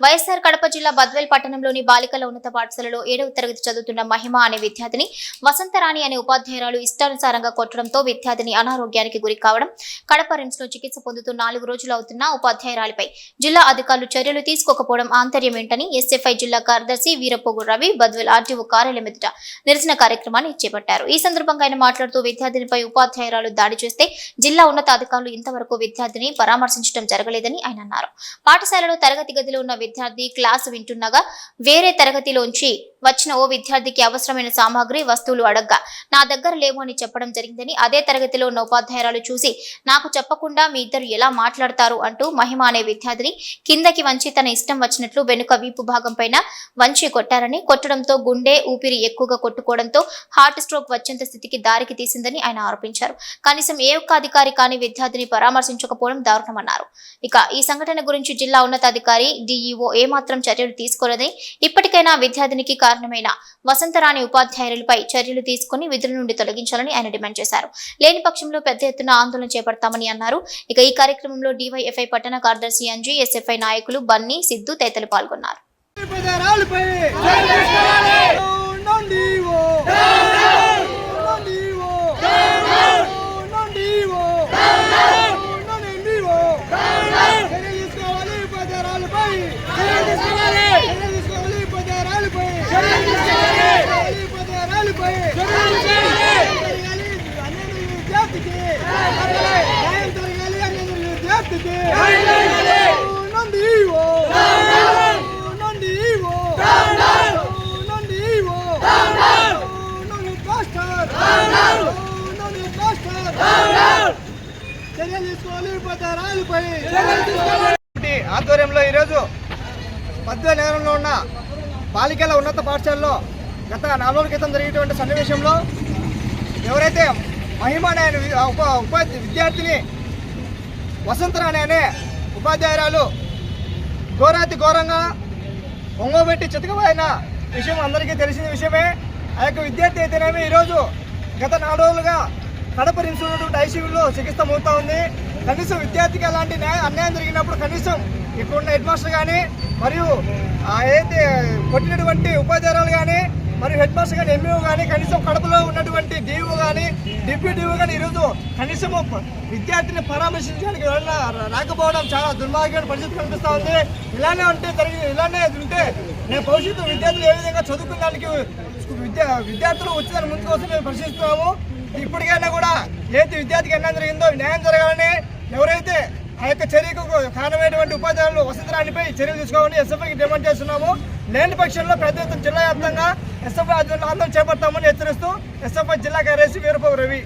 వైఎస్ఆర్ కడప జిల్లా బద్వేల్ పట్టణంలోని బాలికల ఉన్నత పాఠశాలలో ఏడవ తరగతి చదువుతున్న మహిమ అనే విద్యార్థిని వసంతరాణి అనే ఉపాధ్యాయురాలు ఇష్టానుసారంగా కొట్టడంతో విద్యార్థిని అనారోగ్యానికి గురి కావడం కడప రిమ్స్లో చికిత్స పొందుతూ నాలుగు రోజులు అవుతున్న ఉపాధ్యాయురాలిపై జిల్లా అధికారులు చర్యలు తీసుకోకపోవడం ఆంతర్యం ఏంటని ఎస్ఎఫ్ఐ జిల్లా కార్యదర్శి వీరప్పొగు రవి బద్వేల్ ఆర్టీఓ కార్యాలయం ఎదుట నిరసన కార్యక్రమాన్ని చేపట్టారు. ఈ సందర్భంగా ఆయన మాట్లాడుతూ విద్యార్థినిపై ఉపాధ్యాయురాలు దాడి చేస్తే జిల్లా ఉన్నత అధికారులు ఇంతవరకు విద్యార్థిని పరామర్శించడం జరగలేదని ఆయన అన్నారు. పాఠశాలలో తరగతి గదిలో చదువుతున్న విద్యార్థి క్లాసు వింటుండగా వేరే తరగతిలోంచి వచ్చిన ఓ విద్యార్థికి అవసరమైన సామాగ్రి వస్తువులు అడగ్గా. నా దగ్గర లేవు అని చెప్పడం జరిగిందని అదే తరగతిలో ఉన్న ఉపాధ్యాయురాలు చూసి నాకు చెప్పకుండా మీ ఇద్దరు ఎలా మాట్లాడతారు? అంటూ మహిమ అనే విద్యార్థిని కిందకి వంచి తన ఇష్టం వచ్చినట్లు వెనుక వీపు భాగం పైన వంచి కొట్టారని కొట్టడంతో గుండె ఊపిరి ఎక్కువగా కొట్టుకోవడంతో హార్ట్ స్ట్రోక్ వచ్చేంత స్థితికి దారికి తీసిందని ఆయన ఆరోపించారు. కనీసం ఏ ఒక్క అధికారి కానీ విద్యార్థిని పరామర్శించకపోవడం దారుణమన్నారు. ఇక ఈ సంఘటన గురించి జిల్లా ఉన్నతాధికారి డిఈఓ ఏమాత్రం చర్యలు తీసుకోలేదని ఇప్పటికైనా విద్యార్థినికి కారణమైన వసంతరాణి ఉపాధ్యాయులపై చర్యలు తీసుకుని విధుల నుండి తొలగించాలని ఆయన డిమాండ్ చేశారు. లేని పక్షంలో పెద్ద ఎత్తున ఆందోళన చేపడతామని అన్నారు. ఇక ఈ కార్యక్రమంలో డివైఎఫ్ఐ పట్టణ కార్యదర్శి అంజీ ఎస్ఎఫ్ఐ నాయకులు బన్నీ సిద్ధు తదితరులు పాల్గొన్నారు. ఆధ్వర్యంలో ఈరోజు పద్మ నగరంలో ఉన్న బాలికల ఉన్నత పాఠశాలలో గత నాలుగు రోజుల క్రితం జరిగినటువంటి సన్నివేశంలో ఎవరైతే మహిమ అనే ఉప ఉపాధి విద్యార్థిని వసంతరాణి అనే ఉపాధ్యాయురాలు ఘోరాతి ఘోరంగా ఒంగోబెట్టి చితకబోయిన విషయం అందరికీ తెలిసిన విషయమే. ఆ యొక్క విద్యార్థి అయితేనేమి ఈరోజు గత నాలుగు రోజులుగా కడప ఉన్నటువంటి ఐసీయూలో చికిత్స పొందుతూ ఉంది. కనీసం విద్యార్థికి అలాంటి న్యాయ అన్యాయం జరిగినప్పుడు కనీసం ఇక్కడున్న హెడ్ మాస్టర్ కానీ మరియు ఏదైతే కొట్టినటువంటి ఉపాధ్యాయురాలు కానీ మరి హెడ్ మాస్టర్ కానీ ఎంఈఓ కానీ కనీసం కడపలో ఉన్నటువంటి డిఓ కానీ డిప్యూటీ డిఓ కానీ ఈరోజు కనీసం విద్యార్థిని పరామర్శించడానికి రాకపోవడం చాలా దుర్మార్గమైన పరిస్థితి కనిపిస్తూ ఉంది. ఇలానే ఉంటే జరిగి ఇలానే ఉంటే నేను భవిష్యత్తు విద్యార్థులు ఏ విధంగా చదువుకున్న దానికి విద్యా విద్యార్థులు వచ్చేదాని ముందు కోసం మేము పరిశీలిస్తున్నాము ఇప్పటికైనా కూడా ఏది విద్యార్థికి అన్యాయం జరిగిందో న్యాయం జరగాలని ఎవరైతే ఆ యొక్క చర్యకు కారణమైనటువంటి ఉపాధ్యాయులు వసతిరానిపై చర్యలు తీసుకోవాలని ఎస్ఎఫ్ఐకి డిమాండ్ చేస్తున్నాము. లేని పక్షంలో పెద్ద ఎత్తున జిల్లా వ్యాప్తంగా ఎస్ఎఫ్ఐ ఆధ్వర్యంలో ఆందోళన చేపడతామని హెచ్చరిస్తూ ఎస్ఎఫ్ఐ జిల్లా కార్యదర్శి వీరబాబు రవి.